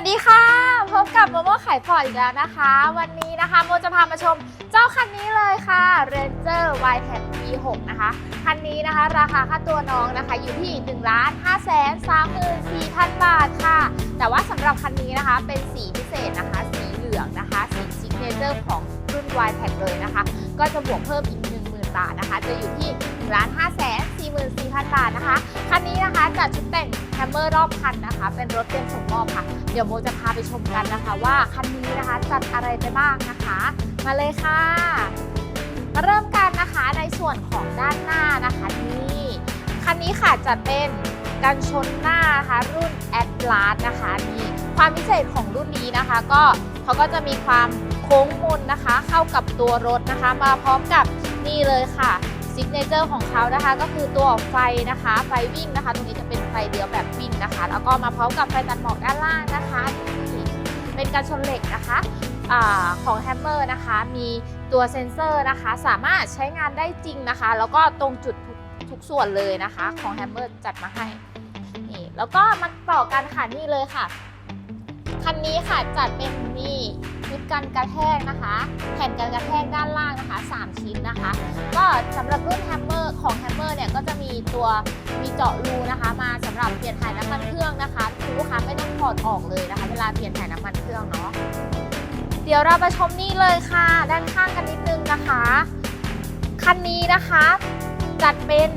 วัสดีค่ะ พบกับโมโมขายพอร์ตอีกแล้วนะคะ วันนี้นะคะโมจะพามาชมเจ้าคันนี้เลยค่ะ Ranger y t e c V6 นะคะ คันนี้นะคะ ราคาค่าตัวน้องนะคะ อยู่ที่1ล้าน5แสน34,000 บาทค่ะ แต่ว่าสำหรับคันนี้นะคะเป็นสีพิเศษนะคะ สีเหลืองนะคะ สีซิกเนเจอร์ของรุ่น y t e c เลยนะคะ ก็จะบวกเพิ่มอีก 10,000 บาทนะคะ จะอยู่ที่1ล้าน5แสน 44,000 บาทนะคะ คันนี้นะคะจัดชุดแต่งแฮมเมอร์รอบคันนะคะ เป็นรถเต็มส่งมอบค่ะ เดี๋ยวโมจะพาไปชมกันนะคะ ว่าคันนี้นะคะจัดอะไรไปบ้างนะคะ มาเลยค่ะ มาเริ่มกันนะคะในส่วนของด้านหน้านะคะนี่คันนี้ค่ะจัดเป็นกันชนหน้านะคะรุ่น a t l a s นะคะนี่ความพิเศษของรุ่นนี้นะคะ ก็เขาก็จะมีความโค้งมนนะคะ เข้ากับตัวรถนะคะ มาพร้อมกับนี่เลยค่ะ ซิกเนเจอร์ของเขานะคะ ก็คือตัวไฟนะคะ ไฟวิ่งนะคะ ตรงนี้จะเป็นไฟเดียวแบบวิ่งนะคะ แล้วก็มาพร้อมกับไฟตัดหมอกด้านล่างนะคะเป็นการชนเหล็กนะคะอของแฮมเมอร์นะคะ มีตัวเซ็นเซอร์นะคะ สามารถใช้งานได้จริงนะคะ แล้วก็ตรงจุดทุกทุกส่วนเลยนะคะ ของแฮมเมอร์จัดมาให้นี่แล้วก็มาต่อกันค่ะนี่เลยค่ะ คันนี้ค่ะจัดเป็นนี่ ชุดกันกระแทกนะคะ แผ่นกันกระแทกด้านล่างนะคะ 3 ชิ้นนะคะ ก็สำหรับรุ่นแฮมเมอร์ของแฮมเมอร์เนี่ยก็จะมีตัวมีเจาะรูนะคะ มาสำหรับเปลี่ยนถ่ายน้ำมันเครื่องนะคะคุณลูกค้าไม่ต้องถอดออกเลยนะคะ เวลาเปลี่ยนถ่ายน้ำมันเครื่องเนาะเดี๋ยวเราไปชมนี่เลยค่ะ ด้านข้างกันนิดนึงนะคะคันนี้นะคะ จัดเป็น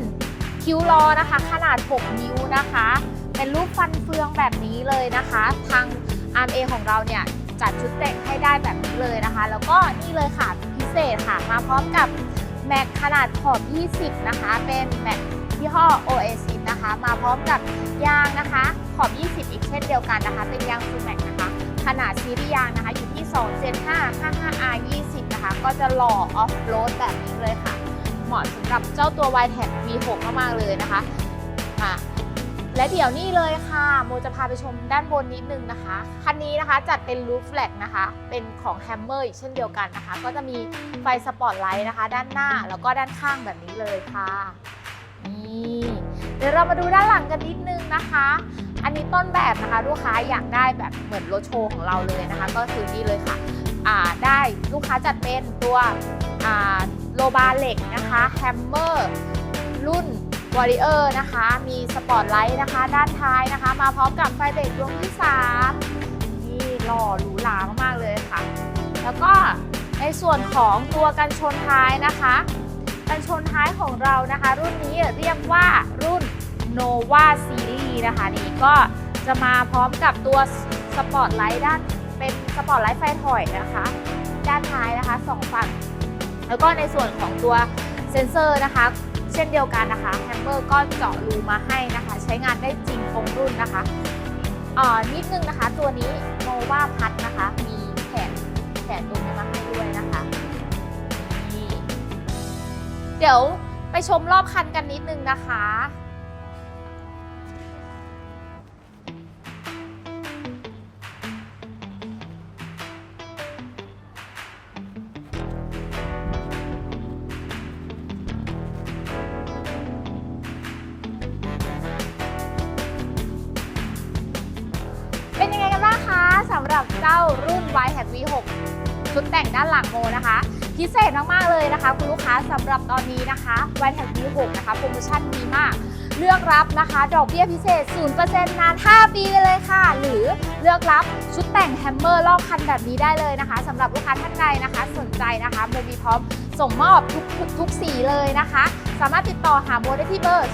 คิ้วล้อนะคะ ขนาด 6 นิ้วนะคะ เป็นรูปฟันเฟืองแบบนี้เลยนะคะ ทาง RMA ของเราเนี่ย จัดชุดแต่งให้ได้แบบนี้เลยนะคะ แล้วก็นี่เลยค่ะพิเศษค่ะมาพร้อมกับแม็กขนาดขอบ 20 นะคะ เป็นแม็กยี่ห้อ Oasis นะคะ มาพร้อมกับยางนะคะ ขอบ 20 อีกเช่นเดียวกันนะคะ เป็นยางฟูแม็กนะคะ ขนาดซีรีส์ยางนะคะ อยู่ที่ 275 55R 20 นะคะ ก็จะหล่อออฟโรดแบบนี้เลยค่ะ เหมาะสำหรับเจ้าตัว y t e c V6 มากๆเลยนะคะอะ และเดี๋ยวนี่เลยค่ะ โมจะพาไปชมด้านบนนิดนึงนะคะ คันนี้นะคะจัดเป็นรูฟแฟลกนะคะ เป็นของแฮมเมอร์อีกเช่นเดียวกันนะคะ ก็จะมีไฟสปอตไลท์นะคะ ด้านหน้าแล้วก็ด้านข้างแบบนี้เลยค่ะ นี่เดี๋ยวเรามาดูด้านหลังกันนิดนึงนะคะ อันนี้ต้นแบบนะคะ ลูกค้าอยากได้แบบเหมือนรถโชว์ของเราเลยนะคะ ก็คือนี่เลยค่ะอ่าได้ลูกค้าจัดเป็นตัวอ่าโลบาเหล็กนะคะแฮมเมอร์รุ่น วอริเออร์นะคะ มีสปอตไลท์นะคะ ด้านท้ายนะคะ มาพร้อมกับไฟเบรกดวงที่ 3 นี่หล่อหรูหรามากๆเลยค่ะ แล้วก็ในส่วนของตัวกันชนท้ายนะคะ กันชนท้ายของเรานะคะ รุ่นนี้เรียกว่ารุ่น Nova Series นะคะนี่ก็จะมาพร้อมกับตัวสปอตไลท์ด้านเป็นสปอตไลท์ไฟถอยนะคะ ด้านท้ายนะคะสองฝั่ง แล้วก็ในส่วนของตัวเซ็นเซอร์นะคะ เช่นเดียวกันนะคะแฮมเมอร์ก็เจาะรูมาให้นะคะ ใช้งานได้จริงคงรุ่นนะคะอ่านิดนึงนะคะ ตัวนี้โมวาพัดนะคะ มีแขนแขนตรงนี้มาให้ด้วยนะคะนี่เดี๋ยวไปชมรอบคันกันนิดนึงนะคะ สำหรับเจ้ารุ่น y h a v V6 ชุดแต่งด้านหลังโมนะคะ พิเศษมาก ๆ เลยนะคะ คุณลูกค้าสำหรับตอนนี้นะคะ y h a v V6 นะคะโปรโมชั่นดีมาก เลือกรับนะคะ ดอกเบี้ยพิเศษ 0%นาน 5 ปีเลยค่ะ หรือเลือกรับชุดแต่งแฮมเมอร์รอบคันแบบนี้ได้เลยนะคะสำหรับลูกค้าท่านใดนะคะ สนใจนะคะโมมีพร้อมส่งมอบทุกทุกทุกสีเลยนะคะ สามารถติดต่อหาโบได้ที่เบอร์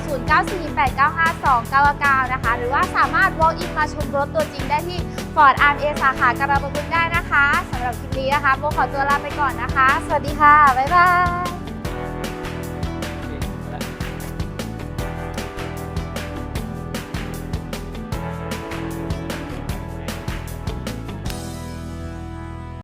0948952999 นะคะ หรือว่าสามารถ walk in มาชมรถตัวจริงได้ที่ Ford RMA สาขาการะบบึงได้นะคะสำหรับคลิปนี้นะคะโบขอตัวลาไปก่อนนะคะ สวัสดีค่ะ บ๊ายบาย